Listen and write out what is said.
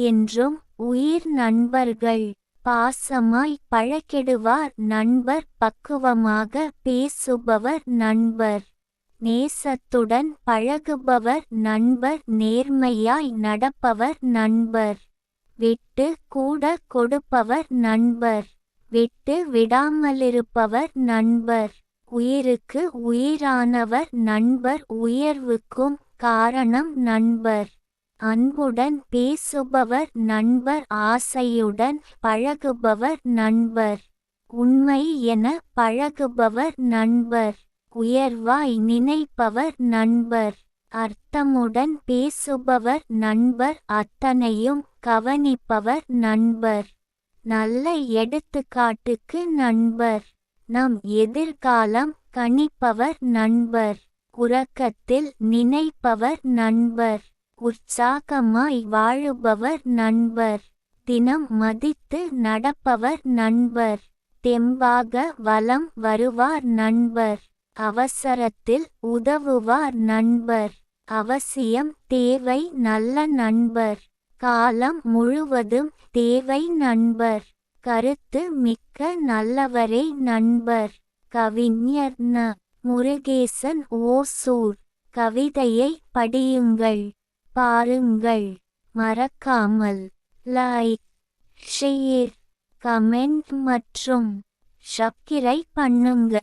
என்றும் உயிர் நண்பர்கள். பாசமாய் பழக்கெடுவார் நண்பர் பக்குவமாக பேசுபவர் நண்பர். நேசத்துடன் பழகுபவர் நண்பர் நேர்மையாய் நடப்பவர் நண்பர். விட்டு கூட கொடுப்பவர் நண்பர். விட்டு விடாமலிருப்பவர் நண்பர். உயிருக்கு உயிரானவர் நண்பர் உயர்வுக்கும் காரணம் நண்பர். அன்புடன் பேசுபவர் நண்பர் ஆசையுடன் பழகுபவர் நண்பர். உண்மை என பழகுபவர் நண்பர். உயர்வாய் நினைப்பவர் நண்பர். அர்த்தமுடன் பேசுபவர் நண்பர். அத்தனையும் கவனிப்பவர் நண்பர். நல்ல எடுத்துக்காட்டுக்கு நண்பர். நம் எதிர்காலம் கணிப்பவர் நண்பர். உறக்கத்தில் நினைப்பவர் நண்பர். உற்சாகமாய் வாழுபவர் நண்பர். தினம் மதித்து நடப்பவர் நண்பர். தெம்பாக வலம் வருவார் நண்பர். அவசரத்தில் உதவுவார் நண்பர். அவசியம் தேவை நல்ல நண்பர். காலம் முழுவதும் தேவை நண்பர். கருத்து மிக்க நல்லவரே நண்பர். கவிஞர் ந. முருகேசன் ஓசூர். கவிதையை படியுங்கள். பாருங்கள். மறக்காமல் லைக் ஷேர் கமெண்ட் மற்றும் சப்ஸ்கிரைப் பண்ணுங்க.